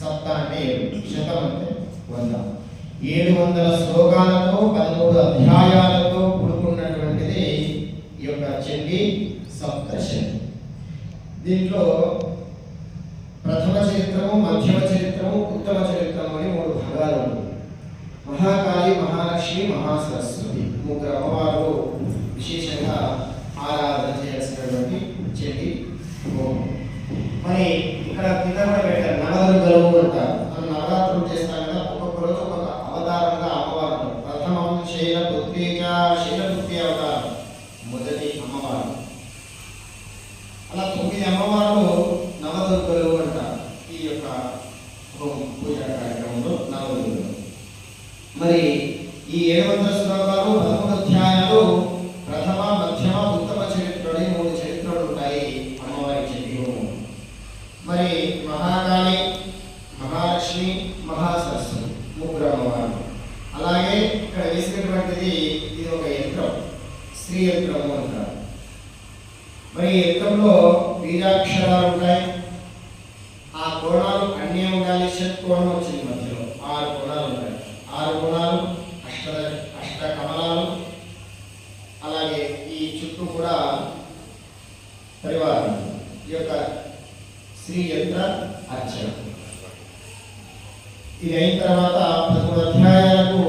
సప్త అంటే ఏడు. శతం అంటే వంద. ఏడు వందల శ్లోకాలతో పదమూడు అధ్యాయాలతో కూడుకున్నటువంటిది ఈ యొక్క చండి సప్తశతి దీంట్లో ప్రథమ చరిత్రము మధ్యమ చరిత్రము ఉత్తమ చరిత్రము అని మూడు భాగాలు ఉన్నాయి. మహాకాళి మహాలక్ష్మి మహాసరస్వతి ముగ్గురు అమ్మవారు విశేషంగా ఆరాధన చేయాల్సినటువంటి చెల్లి మరి ఇక్కడ కింద కూడా పెట్టారు నవదుర్గలు అంటారు మనం నవరాత్రులు చేస్తాం కదా ఒక్కొక్క రోజు ఒక అవతారంగా అమ్మవారు. ఉంటారు. ప్రథమం శైలపుత్రిక శైలపుత్రి అవతారం. మొదటి అమ్మవారు. అలా తొమ్మిది అమ్మవారు నవదుర్గలు అంటారు ఈ యొక్క హోమం పూజా కార్యక్రమంలో నవదుర్గలు మరి ఈ ఏడు వందల శ్లోకాలు పదమూడు అధ్యాయాలు ప్రథమ మధ్యమ ఉత్తమ చరిత్రలు మూడు చరిత్రలు ఉంటాయి అమ్మవారి చరిత్రలు మరి మహాకాళి మహాలక్ష్మి మహాసరస్వతి ముగ్గురు అమ్మవారు అలాగే ఇక్కడ వేసినటువంటిది ఇది ఒక యంత్రం స్త్రీ యంత్రము అంటారు. మరి యంత్రంలో బీజాక్షరాలు ఉంటాయి. ఆ కోణాలు అన్నీ ఉండాలి షట్ కోణం వచ్చింది మధ్యలో. ఆరు కోణాలు ఉంటాయి. ఆరు కోణాలు అష్ట అష్ట కమలాలు అలాగే ఈ చుట్టూ కూడా పరివారం ఈ యొక్క శ్రీ యంత్ర అర్చన. ఇది అయిన తర్వాత పదమూడు అధ్యాయాలకు